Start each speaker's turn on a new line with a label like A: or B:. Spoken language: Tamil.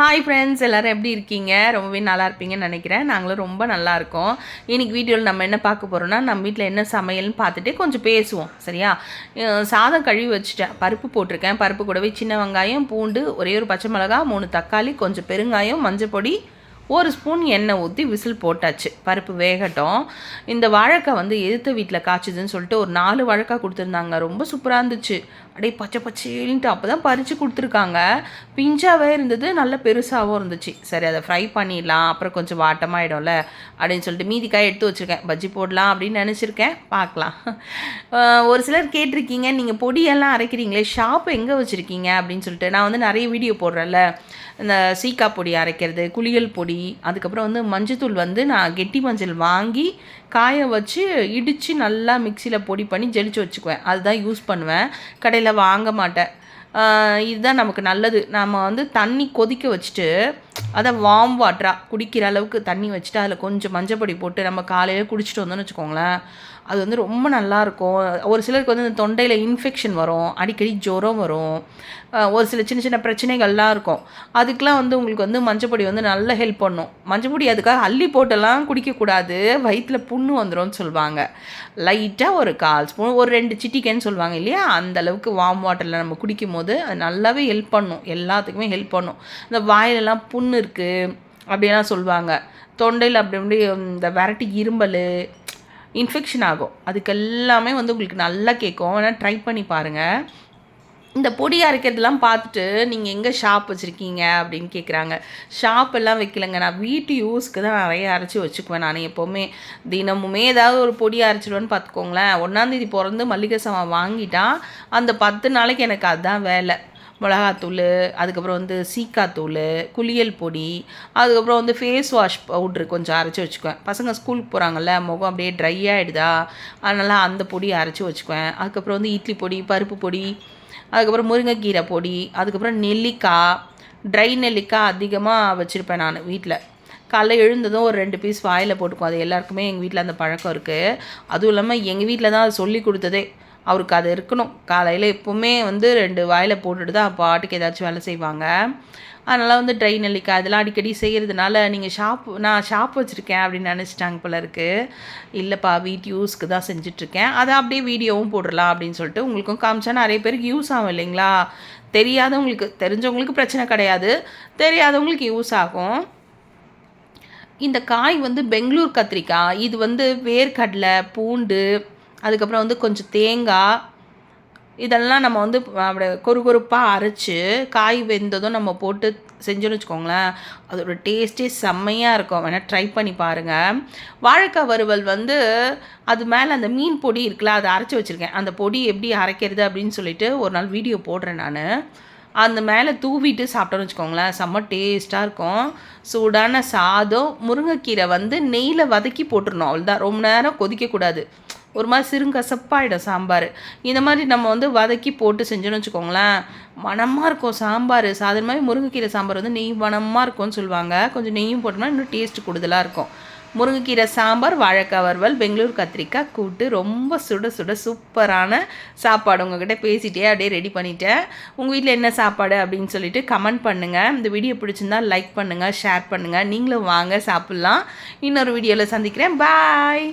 A: ஹாய் ஃப்ரெண்ட்ஸ் எல்லோரும் எப்படி இருக்கீங்க? ரொம்பவே நல்லா இருப்பீங்கன்னு நினைக்கிறேன். நாங்களும் ரொம்ப நல்லா இருக்கோம். இன்னைக்கு வீடியோவில் நம்ம என்ன பார்க்க போகிறோம்னா நம்ம வீட்டில் என்ன சமையல்னு பார்த்துட்டு கொஞ்சம் பேசுவோம். சரியா? சாதம் கழுவி வச்சுட்டேன். பருப்பு போட்டிருக்கேன். பருப்பு கூடவே சின்ன வெங்காயம் பூண்டு ஒரே ஒரு பச்சை மிளகா மூணு தக்காளி கொஞ்சம் பெருங்காயம் மஞ்சள் பொடி ஒரு ஸ்பூன் எண்ணெய் ஊற்றி விசில் போட்டாச்சு. பருப்பு வேகட்டும். இந்த வாழைக்காய் வந்து எதிர்த்த வீட்டில் காய்ச்சுதுன்னு சொல்லிட்டு ஒரு நாலு வாழைக்காய் கொடுத்துருந்தாங்க. ரொம்ப சூப்பராக இருந்துச்சு. அப்படியே பச்சை பச்சேன்ட்டு அப்போ தான் பறித்து கொடுத்துருக்காங்க. பிஞ்சாவே இருந்தது நல்ல பெருசாகவும் இருந்துச்சு. சரி அதை ஃப்ரை பண்ணிடலாம். அப்புறம் கொஞ்சம் வாட்டமாகிடும்ல அப்படின்னு சொல்லிட்டு மீதி காய் எடுத்து வச்சுருக்கேன். பஜ்ஜி போடலாம் அப்படின்னு நினச்சிருக்கேன். பார்க்கலாம். ஒரு சிலர் கேட்டிருக்கீங்க நீங்கள் பொடியெல்லாம் அரைக்கிறீங்களே ஷாப் எங்கே வச்சுருக்கீங்க அப்படின்னு சொல்லிட்டு. நான் வந்து நிறைய வீடியோ போடுறேன்ல. இந்த சீக்கா பொடி அரைக்கிறது குளியல் பொடி அதுக்கப்புறம் வந்து மஞ்சத்தூள் வந்து நான் கெட்டி மஞ்சள் வாங்கி காய வச்சு இடித்து நல்லா மிக்சியில் பொடி பண்ணி ஜெலிச்சு வச்சுக்குவேன். அதுதான் யூஸ் பண்ணுவேன். கடையில் வாங்க மாட்டேன். இதுதான் நமக்கு நல்லது. நம்ம வந்து தண்ணி கொதிக்க வச்சுட்டு அதை வார்ம் வாட்டராக குடிக்கிற அளவுக்கு தண்ணி வச்சுட்டு அதில் கொஞ்சம் மஞ்சப்பொடி போட்டு நம்ம காலையில் குடிச்சிட்டு வந்தோம்னு வச்சுக்கோங்களேன். அது வந்து ரொம்ப நல்லா இருக்கும். ஒரு சிலருக்கு வந்து இந்த தொண்டையில் இன்ஃபெக்ஷன் வரும் அடிக்கடி ஜுரம் வரும். ஒரு சில சின்ன சின்ன பிரச்சனைகள்லாம் இருக்கும். அதுக்கெலாம் வந்து உங்களுக்கு வந்து மஞ்சப்பொடி வந்து நல்ல ஹெல்ப் பண்ணும். மஞ்சப்பொடி அதுக்காக அள்ளி போட்டெல்லாம் குடிக்கக்கூடாது. வயிற்றில் புண்ணு வந்துடும் சொல்லுவாங்க லைட்டாக ஒரு கால் ஸ்பூன் ஒரு ரெண்டு சிட்டிக்கன்னு சொல்லுவாங்க இல்லையா? அந்த அளவுக்கு வார்ம் வாட்டரில் நம்ம குடிக்கும் போது அது நல்லாவே ஹெல்ப் பண்ணும். எல்லாத்துக்குமே ஹெல்ப் பண்ணும். இந்த வாயிலெல்லாம் புண்ணு இருக்குது அப்படிலாம் சொல்லுவாங்க தொண்டையில் அப்படி அப்படி இந்த விரட்டி இரும்பல் இன்ஃபெக்ஷன் ஆகும். அதுக்கு எல்லாமே வந்து உங்களுக்கு நல்லா கேட்கும். வேணால் ட்ரை பண்ணி பாருங்கள் இந்த பொடி அரைக்கிறதெல்லாம் பார்த்துட்டு நீங்கள் எங்கே ஷாப் வச்சுருக்கீங்க அப்படின்னு கேட்குறாங்க ஷாப் எல்லாம் வைக்கலங்க. நான் வீட்டு யூஸ்க்கு தான் நிறைய அரைச்சி வச்சுக்குவேன் நான் எப்போவுமே. தினமுமே ஏதாவது ஒரு பொடி அரைச்சிடுவேன்னு பார்த்துக்கோங்களேன். ஒன்றாந்தேதி பிறந்து மல்லிகை சாமான் வாங்கிட்டா அந்த பத்து நாளைக்கு எனக்கு அதுதான் வேலை. மிளகாத்தூள் அதுக்கப்புறம் வந்து சீக்காத்தூள் குளியல் பொடி அதுக்கப்புறம் வந்து ஃபேஸ் வாஷ் பவுட்ரு கொஞ்சம் அரைச்சி வச்சுக்குவேன். பசங்க ஸ்கூலுக்கு போகிறாங்கல்ல முகம் அப்படியே ட்ரை ஆகிடுதா அதனால் அந்த பொடி அரைச்சி வச்சுக்குவேன். அதுக்கப்புறம் வந்து இட்லி பொடி பருப்பு பொடி அதுக்கப்புறம் முருங்கைக்கீரை பொடி அதுக்கப்புறம் நெல்லிக்காய் ட்ரை நெல்லிக்காய் அதிகமாக வச்சுருப்பேன் நான் வீட்டில் காலைல எழுந்ததும் ஒரு ரெண்டு பீஸ் வாயில் போட்டுக்குவோம். அது எல்லாருக்குமே எங்கள் வீட்டில் அந்த பழக்கம் இருக்குது அதுவும் இல்லாமல் எங்கள் வீட்டில் தான் அது சொல்லி கொடுத்ததே. அவருக்கு அது இருக்கணும். காலையில் எப்போவுமே வந்து ரெண்டு வாயில் போட்டுட்டு தான் பாட்டுக்கு ஏதாச்சும் வேலை செய்வாங்க. அதனால் வந்து ட்ரை நெல்லிக்காய் அதெல்லாம் அடிக்கடி செய்கிறதுனால நீங்கள் ஷாப் நான் ஷாப் வச்சுருக்கேன் அப்படின்னு நினச்சிட்டாங்க போல இருக்குது இல்லைப்பா வீட்டு யூஸ்க்கு தான் செஞ்சிட்ருக்கேன் அதை அப்படியே வீடியோவும் போடலாம் அப்படின்னு சொல்லிட்டு உங்களுக்கும் காமிச்சா நிறைய பேருக்கு யூஸ் ஆகும் இல்லைங்களா? தெரியாதவங்களுக்கு தெரிஞ்சவங்களுக்கு பிரச்சனை கிடையாது. தெரியாதவங்களுக்கு யூஸ் ஆகும். இந்த காய் வந்து பெங்களூர் கத்திரிக்காய் இது வந்து வேர்க்கடலை பூண்டு அதுக்கப்புறம் வந்து கொஞ்சம் தேங்காய் இதெல்லாம் நம்ம வந்து அப்படியே கொரு கொருப்பாக அரைச்சி காய் வெந்ததும் நம்ம போட்டு செஞ்சோன்னு வச்சுக்கோங்களேன். அதோட டேஸ்ட்டே செம்மையாக இருக்கும். வேணால் ட்ரை பண்ணி பாருங்கள் வாழைக்காய் வறுவல் வந்து அது மேலே அந்த மீன் பொடி இருக்குல்ல அதை அரைச்சி வச்சுருக்கேன். அந்த பொடி எப்படி அரைக்கிறது அப்படின்னு சொல்லிட்டு ஒரு நாள் வீடியோ போடுறேன் நான். அந்த மேலே தூவிட்டு சாப்பிட்டோன்னு வச்சுக்கோங்களேன். செம்ம டேஸ்ட்டாக இருக்கும். சூடான சாதம் முருங்கைக்கீரை வந்து நெய்யில் வதக்கி போட்டுருணும் அவ்வளோதான் ரொம்ப நேரம் கொதிக்கக்கூடாது. ஒரு மாதிரி சிறுங்கசப்பாயிடும் சாம்பார். இந்த மாதிரி நம்ம வந்து வதக்கி போட்டு செஞ்சோன்னு வச்சுக்கோங்களேன் மனமாக இருக்கும் சாம்பார். சாதாரணமாகவே முருங்கைக்கீரை சாம்பார் வந்து நெய் மனமாக இருக்கும்னு சொல்லுவாங்க. கொஞ்சம் நெய்யும் போட்டோம்னா இன்னும் டேஸ்ட் கூடுதலாக இருக்கும். முருங்கைக்கீரை சாம்பார் வாழைக்காய் வறுவல் பெங்களூர் கத்திரிக்காய் கூட்டு ரொம்ப சுட சுட சூப்பரான சாப்பாடு. உங்ககிட்ட பேசிட்டே அப்படியே ரெடி பண்ணிட்டேன். உங்கள் வீட்டில் என்ன சாப்பாடு அப்படின்னு சொல்லிட்டு கமெண்ட் பண்ணுங்கள் இந்த வீடியோ பிடிச்சிருந்தா லைக் பண்ணுங்கள் ஷேர் பண்ணுங்கள் நீங்களும் வாங்க சாப்பிட்லாம். இன்னொரு வீடியோவில் சந்திக்கிறேன். பாய்